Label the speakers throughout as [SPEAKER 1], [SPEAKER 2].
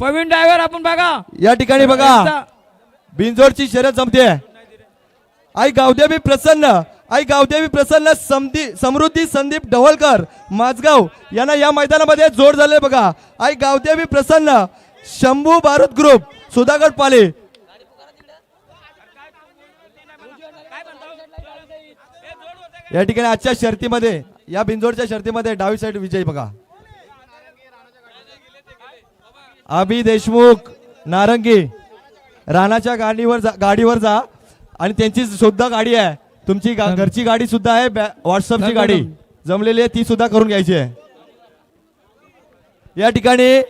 [SPEAKER 1] Pravin driver आपण बघा.
[SPEAKER 2] या ठिकाणी बघा. बिंजोडची शर्यत जमते. आई गावदेवी प्रसन्न. आई गावदेवी प्रसन्न समधी समृद्धी संदीप ढवळकर माझगाव यांना या मैदानामध्ये जोड झाले बघा. आई गावदेवी प्रसन्न. शंभू भारत ग्रुप सुधागड पाले. या ठिकाणी आजच्या शर्तीमध्ये या बिंजोडच्या शर्तीमध्ये डावी साईड विजय बघा. अभि देशमुख नारंगी राणाच्या गाडीवर जा गाडीवर जा. आणि त्यांची सुद्धा गाडी आहे. तुमची गा- घरची गाडी सुद्धा आहे बॅ- व्हॉट्सअपची गाडी. जमलेली आहे ती सुद्धा करून घ्यायची आहे. या ठिकाणी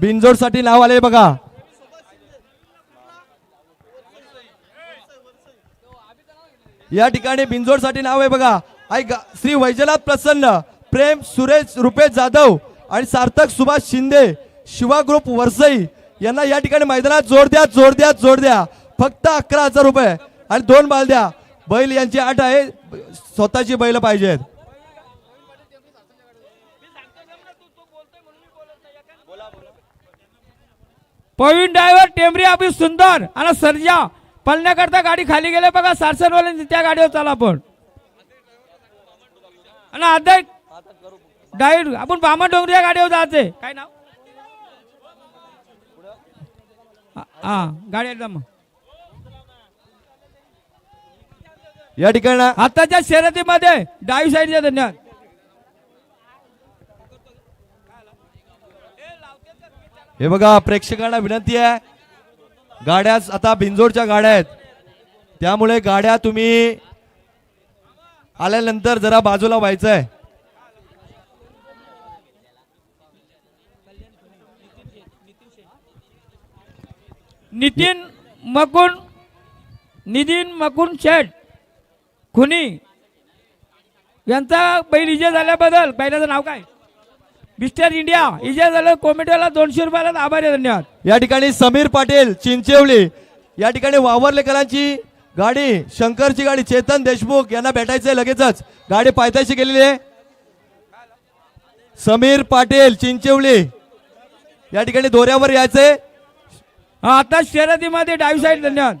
[SPEAKER 2] बिनजोडसाठी नाव आले बघा. या ठिकाणी बिनजोडसाठी नाव आहे बघा. आई गा- श्री वैजनाथ प्रसन्न प्रेम सुरेश रुपेश जाधव आणि सार्थक सुभाष शिंदे शिवा ग्रुप वरसई यांना या ठिकाणी मैदानात जोड द्या जोड द्या जोड द्या. फक्त अकरा हजार रुपये आणि दोन बाल द्या. बैल यांची आठ आहे. स्वतःची बैल पाहिजेत.
[SPEAKER 1] प्रवीण ड्रायव्हर टेमरी आपली सुंदर आणि सर्जा पळण्याकरता गाडी खाली गेले. बघा सारसनवाल्यांची त्या गाडीवर चाला आपण. आणि आता डाईट आपण बामण डोंगरी या गाडीवर जायचे काय नाव? हा, गाडी एकदम मग.
[SPEAKER 2] या ठिकाणी
[SPEAKER 1] आताच्या शर्यतीमध्ये डावी साईडचे धन्यवाद.
[SPEAKER 2] हे बघा प्रेक्षकांना विनंती आहे. गाड्या आता बिंजोडच्या गाड्या आहेत. त्यामुळे गाड्या तुम्ही आल्यानंतर जरा बाजूला व्हायचं
[SPEAKER 1] नितीन मकुन नितीन मकुन शेठ खुनी यांचा बैल इजे झाल्याबद्दल बैलाचं नाव काय? मिस्टर इंडिया इजे झालं कोमेटेला दोनशे रुपयाला आभारी धन्यवाद.
[SPEAKER 2] या ठिकाणी समीर पाटील चिंचेवली या ठिकाणी वावरलेकरांची गाडी शंकरची गाडी चेतन देशमुख यांना भेटायचंय लगेचच. गाडी पायथ्याशी गेलेली आहे. समीर पाटील चिंचेवली या ठिकाणी दोऱ्यावर यायचंय.
[SPEAKER 1] आता शर्यतीमध्ये डावी साईड धन्यवाद.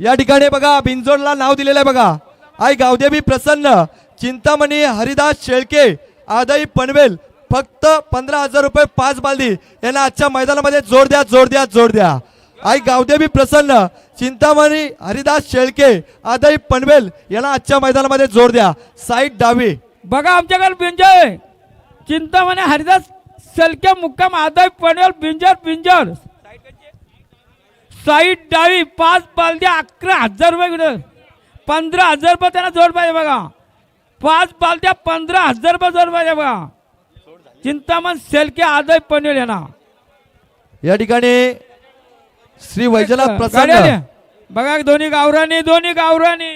[SPEAKER 2] या ठिकाणी बघा बिंजोडला नाव दिलेलं आहे बघा. आई गावदेवी प्रसन्न. चिंतामणी हरिदास शेळके आदई पनवेल फक्त पंधरा हजार रुपये पाच बालदी. यांना आजच्या मैदानामध्ये जोर द्या जोर द्या जोर द्या. आई गावदेवी प्रसन्न. चिंतामणी हरिदास शेळके आदाई पनवेल यांना आजच्या मैदानामध्ये जोड द्या. साईड डावी.
[SPEAKER 1] बघा आमच्याकडे पिंजर चिंतामणे हरिदास सलके मुक्काम आदाय पनवेल पिंजर पिंजर साईड डावी पाच बालद्या अकरा हजार रुपये. किलो पंधरा हजार रुपये त्यांना जोड पाहिजे बघा. पाच बालद्या पंधरा हजार रुपये जोड पाहिजे बघा. चिंतामण सेलके आदाय पनवेल यांना.
[SPEAKER 2] या ठिकाणी श्री प्रसन्न.
[SPEAKER 1] आली. बघा दोन्ही गावरानी दोन्ही गावरानी.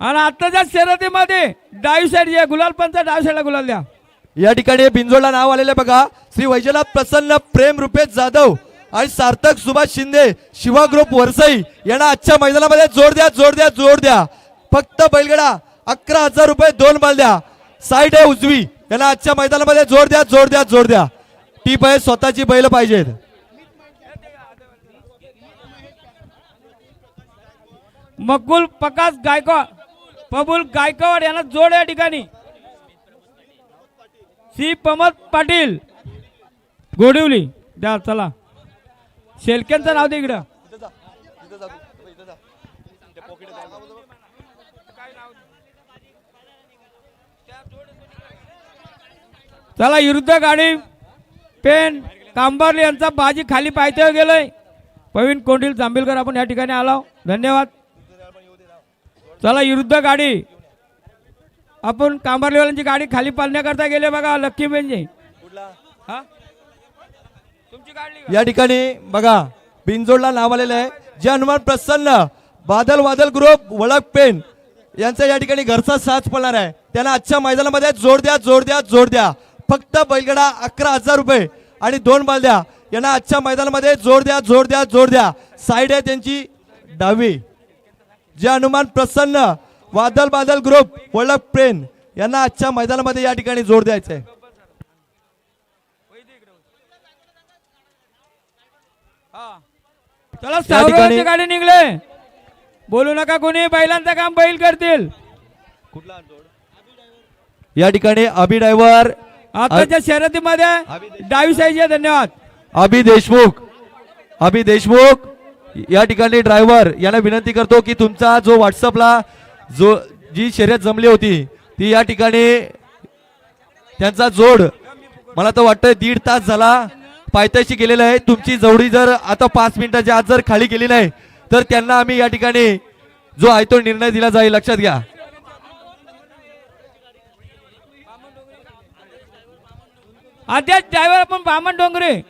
[SPEAKER 1] आणि आताच्या शर्यतीमध्ये डावी साईड जे गुलाल पंचा डावी साईडला गुलाल द्या.
[SPEAKER 2] या ठिकाणी बिंजोडला नाव आलेलं बघा. श्री वैजनाथ प्रसन्न प्रेम रुपेश जाधव आणि सार्थक सुभाष शिंदे शिवा ग्रुप वरसई यांना आजच्या मैदानामध्ये जोड द्या जोड द्या जोड द्या. फक्त बैलगडा अकरा हजार रुपये दोन बाल द्या. साईड आहे उजवी यांना आजच्या मैदानामध्ये जोड द्या जोड द्या जोड द्या. टीप आहे स्वतःची बैल पाहिजेत.
[SPEAKER 1] मकुल प्रकाश गायकवाड पबुल गायकवाड यांना जोड या ठिकाणी. सी प्रमोद पाटील. गोडिवली. द्या चला. शेलक्यांचं नाव दे इकडं. चला विरुद्ध गाडी. पेन कांबारले यांचा बाजी खाली पायथ्यावर गेलोय. प्रवीण कोंडील जांभीलकर आपण या ठिकाणी आलो धन्यवाद. चला विरुद्ध गाडी. आपण कांबारलेवाल्यांची गाडी खाली पालण्याकरता गेले बघा लक्की बेंजे म्हणजे.
[SPEAKER 2] या ठिकाणी बघा बिनजोडला नाव आलेलं आहे. जे हनुमान प्रसन्न बादल वादल ग्रुप वळक पेन. यांचा या ठिकाणी घरचा साथ पडणार आहे. त्यांना आजच्या मैदानामध्ये जोड द्या जोड द्या जोड द्या. फक्त बैलगडा अकरा हजार रुपये आणि दोन बाल द्या. यांना आजच्या मैदानामध्ये जोर द्या जोर द्या जोर द्या. साईड आहे त्यांची डावी. जे हनुमान प्रसन्न वादल बादल ग्रुप वळक प्रेम यांना आजच्या मैदानामध्ये या ठिकाणी जोर द्यायचा आहे.
[SPEAKER 1] चला सावरवांची
[SPEAKER 2] ठिकाणी-
[SPEAKER 1] गाडी निघले. बोलू नका कोणी बैलांचं काम बैल करतील.
[SPEAKER 2] या ठिकाणी अभि ड्रायव्हर
[SPEAKER 1] आताच्या शर्यतीमध्ये डावी साईडचे धन्यवाद.
[SPEAKER 2] अभि देशमुख अभि देशमुख या ठिकाणी ड्रायव्हर यांना विनंती करतो की तुमचा जो व्हॉट्सअपला जो जी शर्यत जमली होती ती या ठिकाणी त्यांचा जोड मला तर वाटतं दीड तास झाला पायथ्याशी गेलेला आहे. तुमची जवळी जर आता पाच मिनिटाच्या आत जर खाली गेली नाही तर त्यांना आम्ही या ठिकाणी जो आहे तो निर्णय दिला जाईल. लक्षात घ्या.
[SPEAKER 1] आद्याच ड्रायव्हर आपण बामण डोंगरे.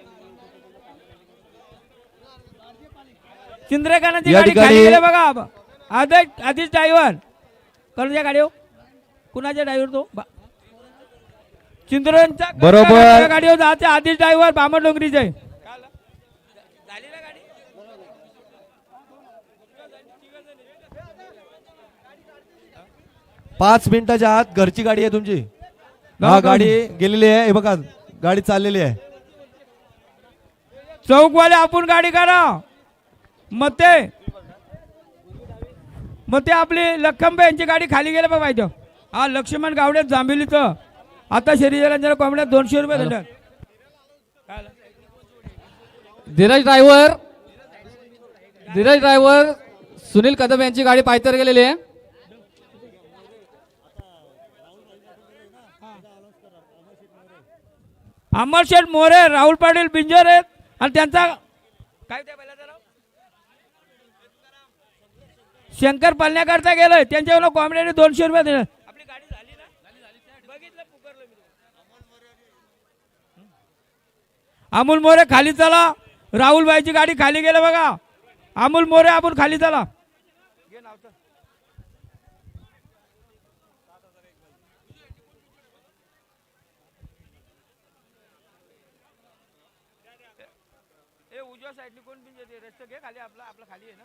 [SPEAKER 1] चिंद्रेकानाची
[SPEAKER 2] या
[SPEAKER 1] गाडी खाली गेले बघा. आदेश आधीच ड्रायव्हर. करूच्या गाडी हो कुणाच्या ड्रायव्हर तो? चिंद्रांचा
[SPEAKER 2] बरोबर.
[SPEAKER 1] गाडीवर जाते आधीच ड्रायव्हर बामण डोंगरीचे.
[SPEAKER 2] पाच मिनिटाच्या आत घरची गाडी आहे तुमची. हा गाडी गेलेली आहे. हे बघा गाडी चाललेली आहे.
[SPEAKER 1] चौकवाले आपण गाडी करा मते मते आपली लखंबे यांची गाडी खाली गेले बघा इथं. हा लक्ष्मण गावडे जांभिलीचं. आता शरीरांच्या कोंबड्यात दोनशे रुपये धंद्यात
[SPEAKER 3] धीरज ड्रायव्हर धीरज ड्रायव्हर सुनील कदम यांची गाडी पायथ्यावर गेलेली आहे.
[SPEAKER 1] अमरशेठ मोरे राहुल पाटील बिंजर आहेत आणि त्यांचा काय त्या शंकर पालण्याकरता गेलोय. त्यांच्यावर कॉमेडीने दोनशे रुपये दिले. आपली गाडी झाली ना? बघितलं अमोल मोरे खाली चला. राहुल बाईची गाडी खाली गेलं बघा. अमोल मोरे आपण खाली चला. ए उजव्या साईडने कोण बिंजर रस्ता घे खाली आपला आपला खाली आहे ना.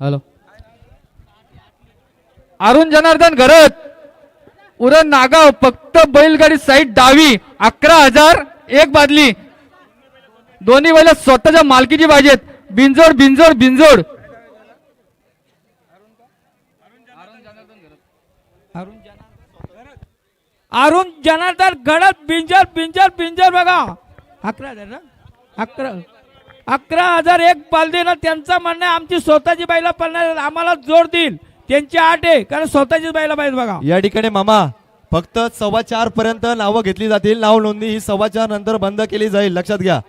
[SPEAKER 3] हॅलो. अरुण जनार्दन घरत. उरण नागाव फक्त बैलगाडी साईड डावी. अकरा हजार एक बादली. दोन्ही बैल स्वतःच्या मालकीची पाहिजेत बिंजोड बिंजोड बिंजोड.
[SPEAKER 1] अरुण जनार्दन गडद बिंजर बिंजर बिंजर बघा. अकरा हजार ना? अकरा अकरा हजार एक पालदी ना त्यांचं म्हणणं आहे, आमची स्वतःची बाईला पडणार आम्हाला जोड देईल. त्यांची आठ आहे कारण स्वतःचीच बाईला पाहिजे बघा.
[SPEAKER 2] या ठिकाणी मामा फक्त सव्वा चार पर्यंत नावं घेतली जातील. नाव नोंदणी ही सव्वा चार नंतर बंद केली जाईल. लक्षात घ्या.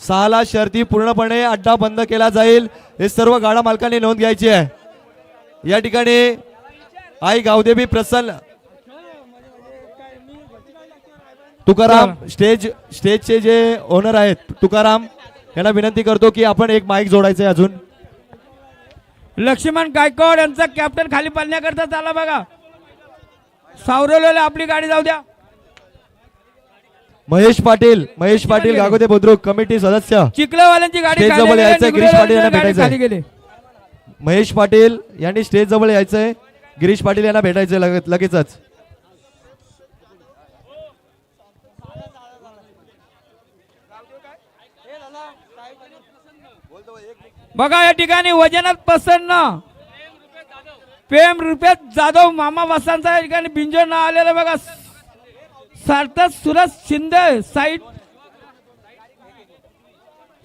[SPEAKER 2] सहाला शर्ती पूर्णपणे अड्डा बंद केला जाईल. हे सर्व गाडा मालकांनी नोंद घ्यायची आहे. या ठिकाणी आई गावदेवी प्रसन्न तुकाराम स्टेज स्टेजचे जे ओनर आहेत तुकाराम यांना विनंती करतो की आपण एक माईक जोडायचं आहे अजून.
[SPEAKER 1] लक्ष्मण गायकवाड यांचा कॅप्टन खाली पालण्याकरता चाला बघा. सावरवलेला आपली गाडी जाऊ द्या.
[SPEAKER 2] महेश पाटील महेश पाटील गागोदे बुद्रुक कमिटी सदस्य.
[SPEAKER 1] चिखलेवाल्यांची गाडी
[SPEAKER 2] स्टेज जवळ
[SPEAKER 1] गेली,
[SPEAKER 2] यायचंय, गिरीश पाटील यांना
[SPEAKER 1] गेली.
[SPEAKER 2] महेश पाटील यांनी स्टेज जवळ यायचंय गिरीश पाटील यांना भेटायचंय लगे- लगेचच.
[SPEAKER 1] बघा या ठिकाणी वजनात प्रसन्न. प्रेम रुपयात जाधव मामा वसांचा या ठिकाणी बिंजो ना आलेलं बघा. Sarthak Suraj Shinde side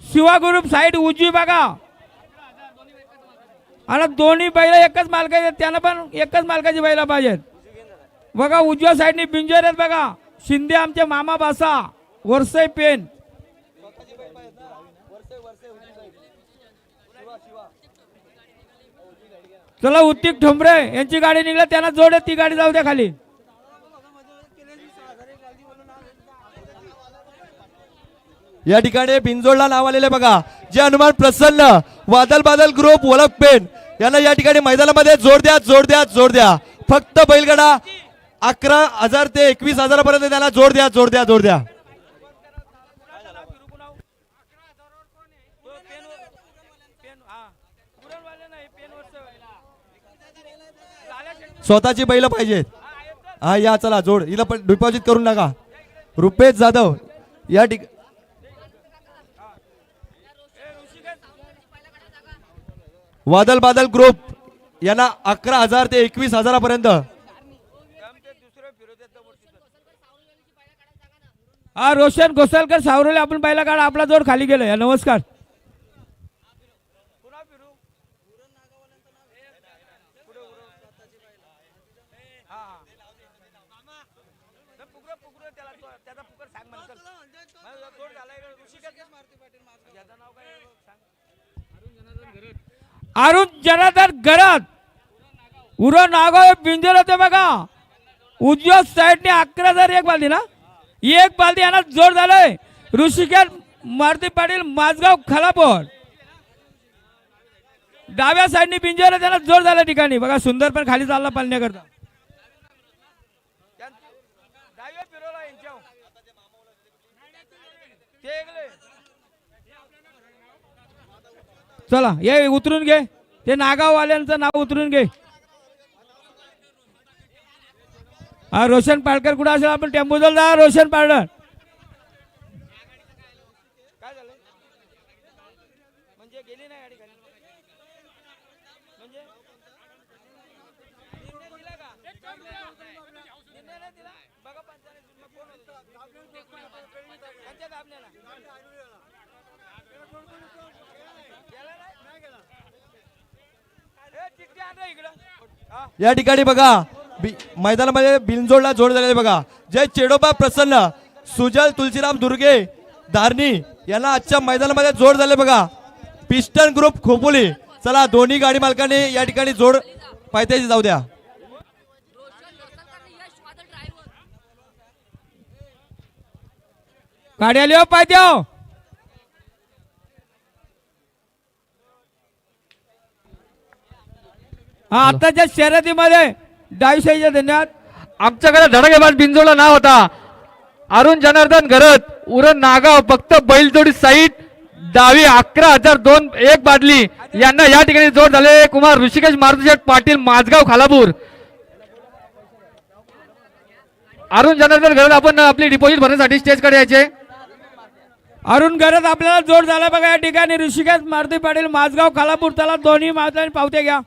[SPEAKER 1] Shiva group side उजवी बघा. आणि दोन्ही बैल एकच मालकाचे त्यांना पण एकच मालकाची बैला पाहिजेत. बघा उजव्या साईडने बिंजोर आहेत बघा. शिंदे आमचे मामा बासा वरसई पेन. चला उत्तिक ठोंबरे यांची गाडी निघल्या त्यांना जोड ती गाडी जाऊ द्या खाली.
[SPEAKER 2] या ठिकाणी बिंजोडला नाव आलेले बघा जे हनुमान प्रसन्न वादल बादल ग्रुप ओळख पेन यांना या ठिकाणी मैदानामध्ये जोड द्या जोड द्या जोड द्या. फक्त बैलगडा अकरा हजार ते एकवीस हजारापर्यंत त्यांना जोड द्या जोड द्या जोड द्या. स्वतःची बैल पाहिजेत. हा या चला जोड. हिला पण डिपॉझिट करून टाका रुपेश जाधव या ठिक वादल बादल ग्रुप यांना अकरा हजार ते एकवीस हजारापर्यंत.
[SPEAKER 1] हा रोशन घोसालकर सावरले आपण पहिला काढा आपला जोड खाली गेलो. या नमस्कार. अरुण जनार्दन घरात उरो नागाव पिंजर होते बघा. उजव्या साईडने अकरा हजार एक बालदी ना? एक बालदी यांना जोड झालंय. ऋषिकेश मारुती पाटील माझगाव खलापोर. डाव्या साईडने पिंजर त्यांना जोड झाल्या ठिकाणी. बघा सुंदर पण खाली चालला पालण्याकरता. चला ये उतरून घे. ते नागाववाल्यांचं नाव उतरून घे. हा रोशन पाडकर कुठं असेल? आपण टेम्पोजल जा. रोशन पाडकर
[SPEAKER 2] या ठिकाणी बघा मैदानामध्ये बिनजोडला जोड झालेले बघा. जय चेडोबा प्रसन्न सुजल तुलसीराम दुर्गे धारणी यांना आजच्या मैदानामध्ये जोड झाले बघा. Piston group Khopoli. चला दोन्ही गाडी मालकांनी या ठिकाणी जोड पायथ्याची जाऊ द्या.
[SPEAKER 1] गाडी आली हो पायथ्या हो. हो. आताच्या शर्यतीमध्ये डावी साईडच्या धन्यवाद
[SPEAKER 3] आमच्याकडे धडकेबाज बिंजोडला नाव होता. अरुण जनार्दन घरत उरण नागाव फक्त बैलजोडी साईट डावी अकरा हजार दोन एक बादली. यांना या ठिकाणी जोड झाले. कुमार ऋषिकेश मारुतीशेठ पाटील माझगाव खालापूर. अरुण जनार्दन घरत आपण आपली डिपॉझिट भरण्यासाठी स्टेजकडे यायचे.
[SPEAKER 1] अरुण गरज आपल्याला जोड झाला बघा या ठिकाणी. ऋषिकेश मारुती पाटील माझगाव खालापूर. त्याला दोन्ही मातांनी पावते घ्या.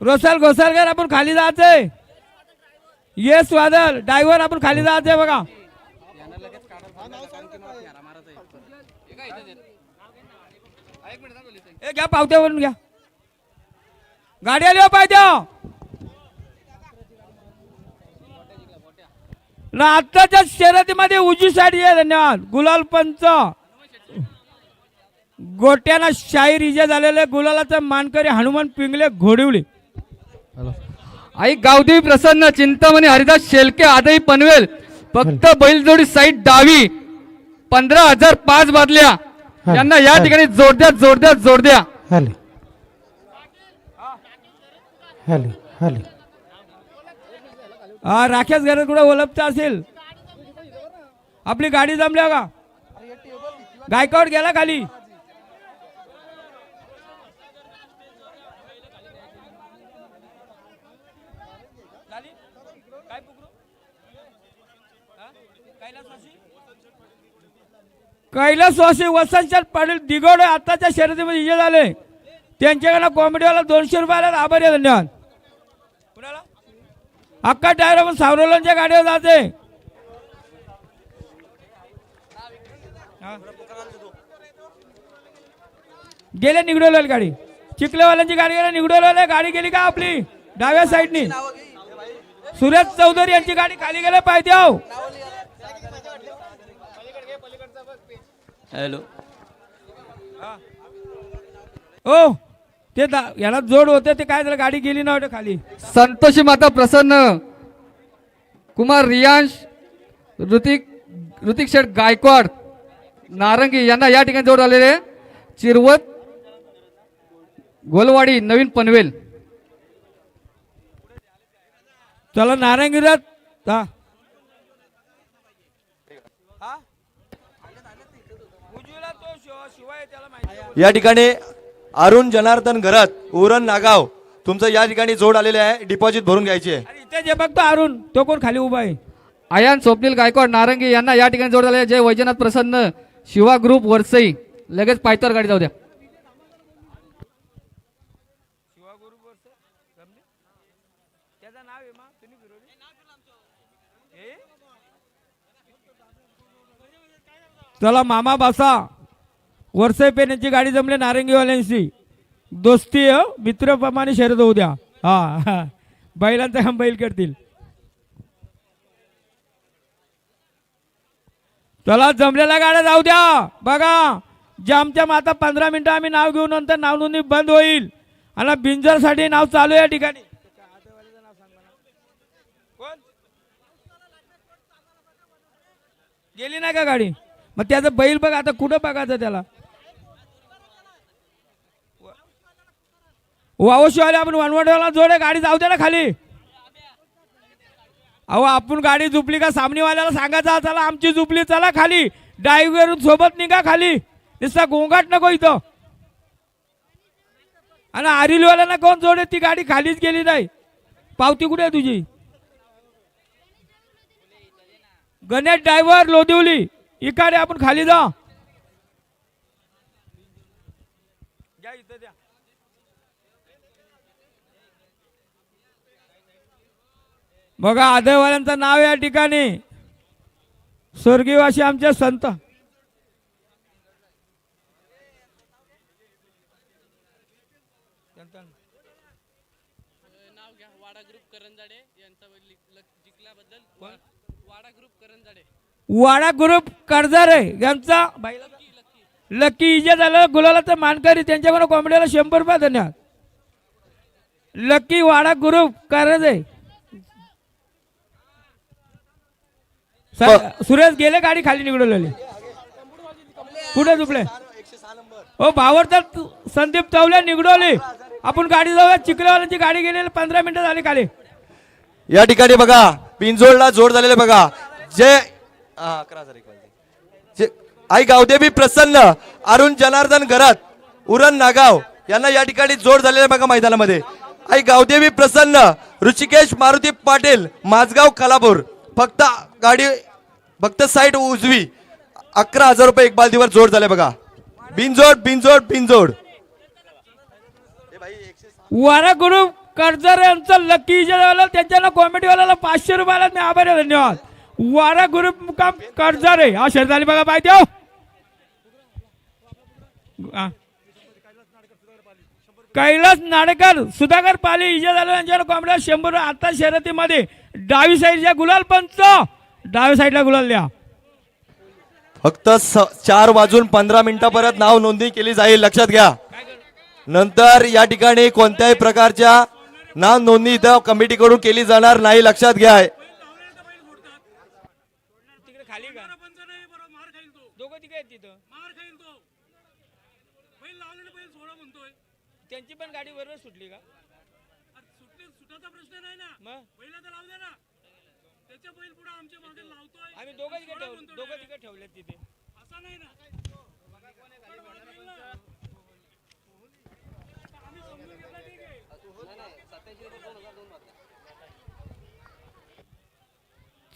[SPEAKER 1] रोसल घोसालकर आपण खाली जायचंय. येस वादल. ड्रायव्हर आपण खाली जायचंय बघा. ए घ्या पावत्यावरून घ्या. गाडी आली हो पाहिजे ना आत्ताच्या शर्यतीमध्ये उजी साडी आहे धन्यवाद. गुलाल पंच. गोट्याला शाहीर इजे झालेले गुलालाचा मानकरी हनुमान पिंगले घोडिवली.
[SPEAKER 3] आई गावदेवी प्रसन्न चिंतामणी हरिदास शेलके आदई पनवेल फक्त बैलजोडी साईट डावी. पंधरा हजार पाच बादल्या. यांना या ठिकाणी जोरद्या जोरद्या जोरद्या
[SPEAKER 4] हॅलो. हॅलो. हॅलो.
[SPEAKER 1] हा राखेश घरात कुठे ओलपता असेल? आपली गाडी जमल्या का? गायकवाड गेला खाली? कैलासवासी वसंत पाटील दिगोडे आताच्या शर्यतीमध्ये विजय झाले. त्यांच्याकडनं कॉमेडीवाला दोनशे रुपयाला आभारी आहे, धन्यवाद. अख्खा अक्का टायर आपण सावरोलांच्या गाडीवर जाते. गेले निगडवलेली गाडी. चिखलेवाल्यांची गाडी गेली निगडवलेली गाडी गेली का आपली? डाव्या साईडनी सुरेश चौधरी यांची गाडी खाली गेलं पाहिजे हो
[SPEAKER 5] हॅलो.
[SPEAKER 1] हो ते दा- याला जोड होते ते काय झालं गाडी गेली नव्हतं खाली.
[SPEAKER 3] संतोषी माता प्रसन्न. कुमार रियांश ऋतिक ऋतिक शेठ गायकवाड नारंगी यांना या ठिकाणी जोड आलेले चिरवत गोलवाडी नवीन पनवेल.
[SPEAKER 1] चला नारायणगिरात हा.
[SPEAKER 2] या ठिकाणी अरुण जनार्दन घरत उरण नागाव तुमचं या ठिकाणी जोड आलेले आहे डिपॉझिट भरून घ्यायची आहे.
[SPEAKER 1] अरे इथे जे बघतो अरुण तो कोण खाली उभा आहे?
[SPEAKER 3] आयान स्वप्नील गायकवाड नारंगी यांना या ठिकाणी जोड आलेले जय वैजनाथ प्रसन्न शिवा ग्रुप वरसई. लगेच पायथर गाडी जाऊ द्या.
[SPEAKER 1] चला मामा बसा. वरसे पेन यांची गाडी जमली नारंगीवाल्यांशी. दोस्ती आहे, मित्रप्रमाणे शर्यत होऊ द्या. हा. हा. बैलांचा काम बैल करतील चला जमलेल्या गाड्या जाऊ द्या. बघा जामच्या आता पंधरा मिनिटं आम्ही नाव घेऊ नंतर नाव नोंदणी बंद होईल. आणि बिंजरसाठी नाव चालू आहे या ठिकाणी. गेली नाही का गाडी? मग त्याचं बैल बघा आता कुठं बघायचं त्याला? वावशीवाले आपण वनवटवाला जोडे गाडी जाऊ दे ना खाली. अहो आपण गाडी झुपली का सामनीवाल्याला सांगायचा चला आमची झुपली चला खाली. ड्रायव्हर सोबत निघा खाली. नुसता गोंगाट नको इथं. आणि आरिलवाल्यांना कोण जोडे ती गाडी खालीच गेली नाही. पावती कुठे आहे तुझी? गणेश ड्रायव्हर लोदिवली. इकडे आपण खाली जा. बघा आदयवाल्यांचं नाव या ठिकाणी. स्वर्गीयवासी आमचे संत.
[SPEAKER 5] वाडा ग्रुप करंजाडे यांचा
[SPEAKER 1] कर्जारे यांचा लकी इजे झालं गुलालाचं मानकरी त्यांच्याकडून कोंबड्याला शंभर रुपये धन्यवाद. लकी वाडा ग्रुप कर्जे सुरेश गेले गाडी खाली निघडवलेली कुठे झुपले? हो भावरतात संदीप चौले निघडवली आपण गाडी जाऊया. चिखलेवाल्यांची गाडी गेलेली. पंधरा मिनिटं झाली खाली.
[SPEAKER 2] या ठिकाणी बघा पिंजोडला जोड झालेले बघा. जे- आई गावदेवी प्रसन्न. अरुण जनार्दन घरात. उरण नागाव. यांना या ठिकाणी जोड झालेले बघा मैदानामध्ये. आई गावदेवी प्रसन्न. ऋषिकेश मारुती पाटील. माझगाव कलापूर. फक्त गाडी फक्त साईड उजवी. अकरा हजार रुपये एक बालदीवर जोड झाले बघा. बिनजोड बिनजोड बिनजोड.
[SPEAKER 1] वारा ग्रुप कर्जर यांचं लकी वाला त्यांच्याला कॉमेडीवाल्याला पाचशे रुपयाला मी आभारी आहे, धन्यवाद. वारा ग्रुप मुकाम कर्जर आहे. हा झाली बघा पाहिजे हो. कैलास नाडेकर सुधाकर पाली इजा झालं यांच्यावर कॉमेडी शंभर आता शर्यतीमध्ये डावी साईडच्या गुलाल पंच डावी साईडला गुलाल द्या.
[SPEAKER 2] फक्त स- चार वाजून पंधरा मिनिटापर्यंत नाव नोंदणी केली जाईल. लक्षात घ्या. नंतर या ठिकाणी कोणत्याही प्रकारच्या नाव नोंदणी इथं कमिटीकडून केली जाणार नाही. लक्षात घ्या.
[SPEAKER 1] त्यांची पण गाडी बरोबर सुटली का? मग आम्ही दोघं तिकडे ठेवलं दोघं तिकडे ठेवलेत तिथे.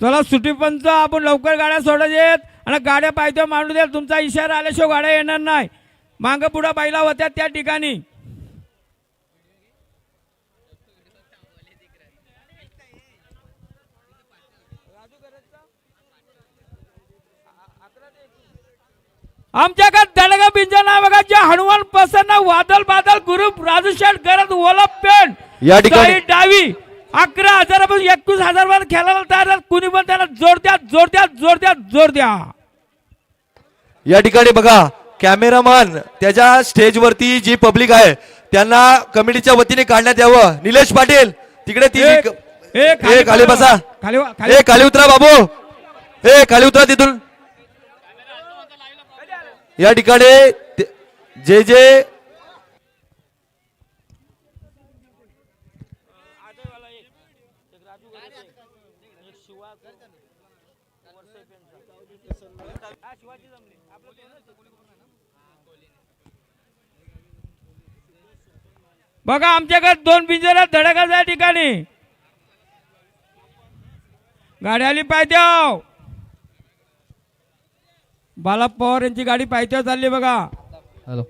[SPEAKER 1] चला सुटी पंच आपण लवकर गाड्या सोडायचे आणि गाड्या पाहिजे मांडू द्या तुमचा इशारा आल्याशिवाय गाड्या येणार नाही. मागं पुढं बैला होत्या त्या ठिकाणी. आमच्याकडे दडगा बघा जे हनुमान प्रसन्न वादल बादल ग्रुप राजूशेठ गरज पेन
[SPEAKER 2] या ठिकाणी-
[SPEAKER 1] साई डावी अकरा हजारापासून एकवीस हजार पर्यंत खेळायला तयार आहेत. कुणी पण त्याला जोर द्या जोर द्या जोर द्या जोर द्या.
[SPEAKER 2] या ठिकाणी बघा कॅमेरामन त्याच्या स्टेजवरती जी पब्लिक आहे त्यांना कमिटीच्या वतीने काढण्यात यावं. निलेश पाटील तिकडे ती ए, खाली बसा.
[SPEAKER 1] खाली वा- खाली
[SPEAKER 2] ए खाली उतरा बाबू. ए खाली उतरा तिथून. या ठिकाणी जे जे
[SPEAKER 1] बघा आमच्याकडे दोन पिंजऱ्या आहेत धडकाच्या या ठिकाणी. गाडी आली पायथ्याव बाला पवार यांची गाडी पायथ्याव चालली बघा.
[SPEAKER 3] हॅलो.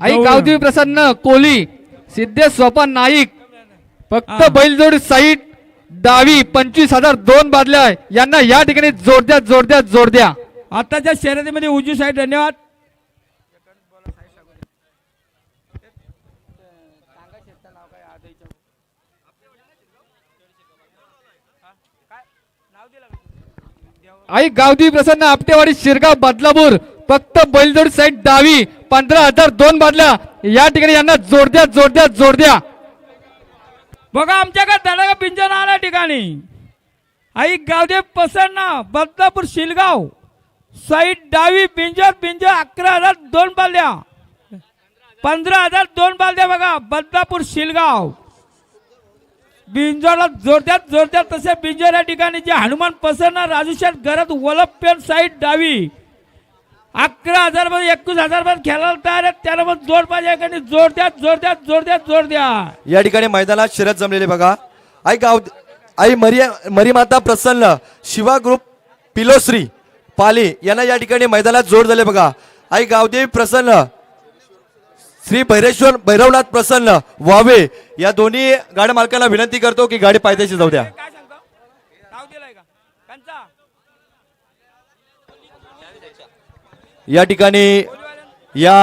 [SPEAKER 3] आई गावदेवी प्रसन्न कोली सिद्धेश सोपान नाईक फक्त. बैलजोडी साईट डावी पंचवीस हजार दोन बादल्या यांना या ठिकाणी जोर द्या जोर द्या जोर द्या.
[SPEAKER 1] आताच्या शर्यतीमध्ये उजवी साईड धन्यवाद.
[SPEAKER 3] आई गावदेवी प्रसन्न आपटेवाडी शिरगाव बदलापूर फक्त बैलजोडी साईड डावी पंधरा हजार दोन बादल्या. या ठिकाणी यांना जोर द्या जोर द्या जोर द्या.
[SPEAKER 1] बघा आमच्याकडे धडका पिंजन आल्या ठिकाणी. आई गावदेव प्रसन्न बदलापूर शिलगाव साईड डावी पिंजर पिंजर अकरा हजार दोन बालद्या पंधरा हजार दोन बालद्या बघा बदलापूर शिलगाव बिंजोला जोरद्यात जोरद्यात तसे बिंजोर या ठिकाणी जे हनुमान पसरणार राजूशेठ घरात वलपेन साईड डावी. अकरा हजारमध्ये एकवीस हजारमध्ये खेळायला तयार आहेत. त्याला मग जोड पाहिजे एखादी जोर द्या जोर द्या जोर द्या जोर द्या
[SPEAKER 2] या ठिकाणी मैदानात शर्यत जमलेले बघा. आई गाव आई मरिया मरीमाता प्रसन्न शिवा ग्रुप पिलोश्री पाली यांना या ठिकाणी मैदानात जोड झाले बघा. आई गावदेवी प्रसन्न श्री भैरेश्वर भैरवनाथ प्रसन्न वावे. या दोन्ही गाड्या मालकांना विनंती करतो की गाडी पायथ्याशी जाऊ द्या. या ठिकाणी या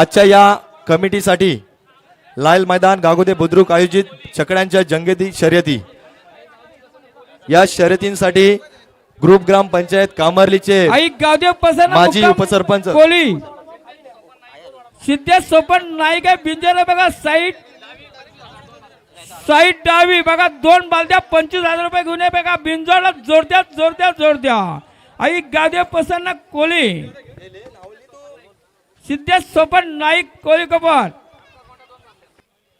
[SPEAKER 2] आजच्या या कमिटीसाठी लाल मैदान गागोदे बुद्रुक आयोजित छकड्यांच्या जंगेती शर्यती. या शर्यतींसाठी ग्रुप ग्राम पंचायत कामर्लीचे माजी उपसरपंच.
[SPEAKER 1] कोली सिद्धेश सोपन नाईक आहे बिंजर बघा साईड साईड डावी बघा दोन बालद्या पंचवीस हजार रुपये घेऊन ये बघा बिंजोडला जोरद्या जोरद्या जोरद्या. आई गादे पसन्न कोली. सिद्धेश सोपन नाईक कोली कपर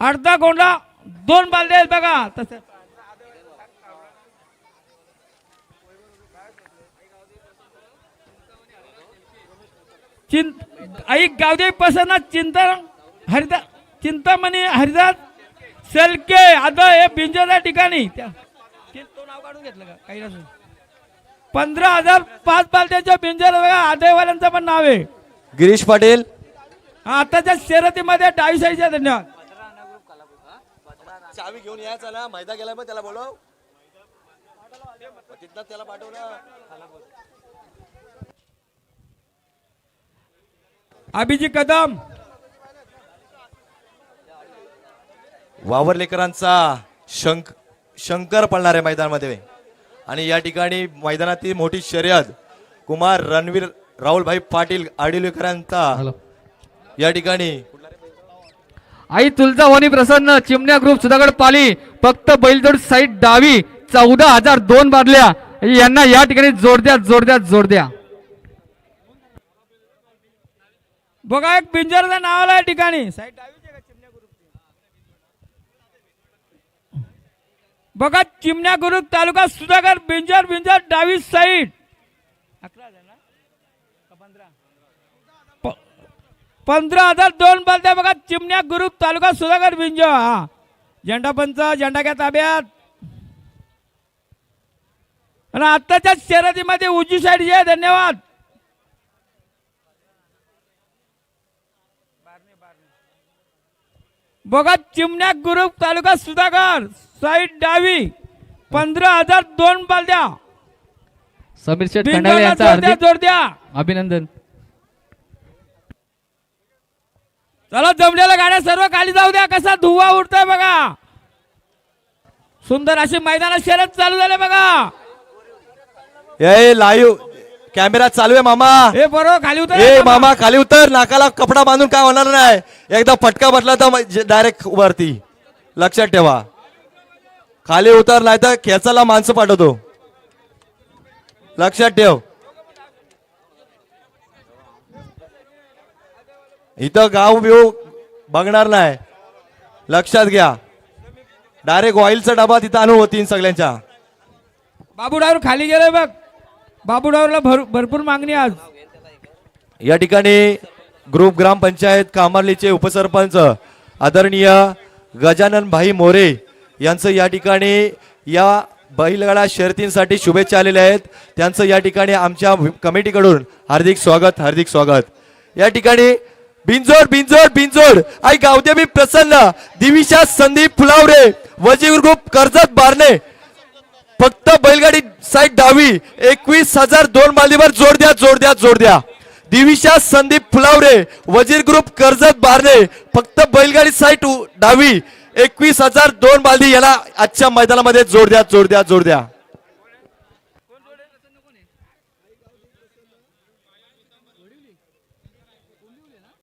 [SPEAKER 1] अर्धा गोंडा दोन बालद्या आहेत बघा. तसे. चिंत आई गावदेवी पसंत चिंता हरिदा चिंतामणी हरिदास सेलके आता हे बिंजरच्या ठिकाणी. त्या ते- तो नाव काढून घेतलं का? काही नसून पंधरा हजार पाच बालट्याच्या बिंजर आदयवाल्यांचं पण नाव आहे.
[SPEAKER 2] गिरीश पाटील.
[SPEAKER 1] हा, आताच्या शर्यतीमध्ये डावी साईडच्या धन्यवाद.
[SPEAKER 2] चावी घेऊन यायचा ना मैदा गेला मग त्याला बोलव. तिथनं त्याला पाठव
[SPEAKER 1] अभिजी कदम.
[SPEAKER 2] वावरलेकरांचा शंक शंकर पळणार आहे मैदानामध्ये. आणि या ठिकाणी मैदानातील मोठी शर्यत कुमार रणवीर राहुलभाई पाटील आडिलेकरांचा या ठिकाणी.
[SPEAKER 3] आई तुळजाभवानी प्रसन्न चिमण्या ग्रुप सुधागड पाली फक्त बैलजोड साईड डावी चौदा हजार दोन बादल्या. यांना या ठिकाणी जोर द्या जोर द्या जोर द्या
[SPEAKER 1] बघा एक बिंजरचं नाव या ठिकाणी. साईड बघा चिमण्या गुरुक तालुका सुधाकर बिंजर बिंजर डावी साईड. अकरा पंधरा? पंधरा हजार दोन बलते बघा चिमण्या गुरुक तालुका सुधाकर बिंजर हा. झेंडा पंच झेंडा घ्या ताब्यात. आणि आत्ताच्या शर्यतीमध्ये उजवी साईड जे आहे धन्यवाद. बघा चिमण्या ग्रुप तालुका सुधाकर साईड डावी पंधरा हजार दोन बालद्या
[SPEAKER 3] समीर शेठ यांचा हार्दिक अभिनंदन.
[SPEAKER 1] चला जमलेल्या गाड्या सर्व खाली जाऊ द्या. कसा धुवा उडतोय बघा. सुंदर अशी मैदानात शर्यत चालू झाले बघा.
[SPEAKER 2] ए लाईव्ह कॅमेरा चालू आहे मामा.
[SPEAKER 1] हे बरोबर खाली उतर
[SPEAKER 2] ए मामा. खाली उतर. नाकाला कपडा बांधून काय होणार नाही. एकदा फटका बसला तर डायरेक्ट वरती. लक्षात ठेवा. खाली उतर नाही तर खेचाला माणसं पाठवतो. लक्षात ठेव. इथं गाव बिव बघणार नाही. लक्षात घ्या. डायरेक्ट ऑइलचा डबा तिथं आणू होतीन सगळ्यांच्या.
[SPEAKER 1] बाबू ड्रायव्हर खाली गेलाय बघ. बाबुरावला भर भरपूर मागणी आज.
[SPEAKER 2] या ठिकाणी ग्रुप ग्रामपंचायत कामार्लीचे उपसरपंच आदरणीय गजानन भाई मोरे यांचं या ठिकाणी या बैलगाडा शर्यतींसाठी शुभेच्छा आलेल्या आहेत. त्यांचं या ठिकाणी आमच्या कमिटीकडून हार्दिक स्वागत हार्दिक स्वागत. या ठिकाणी बिंजोड बिंजोड बिंजोड आई गावदेवी प्रसन्न दिविशा संदीप फुलावरे वजीर ग्रुप कर्जत बारणे. फक्त बैलगाडी साईड डावी एकवीस हजार दोन मालदीवर जोड द्या जोड द्या जोड द्या. दिविशा संदीप फुलावरे वजीर ग्रुप कर्जत बारणे फक्त बैलगाडी साईट डावी एकवीस हजार दोन बालदी याला आजच्या मैदानामध्ये जोड द्या जोड द्या जोड द्या.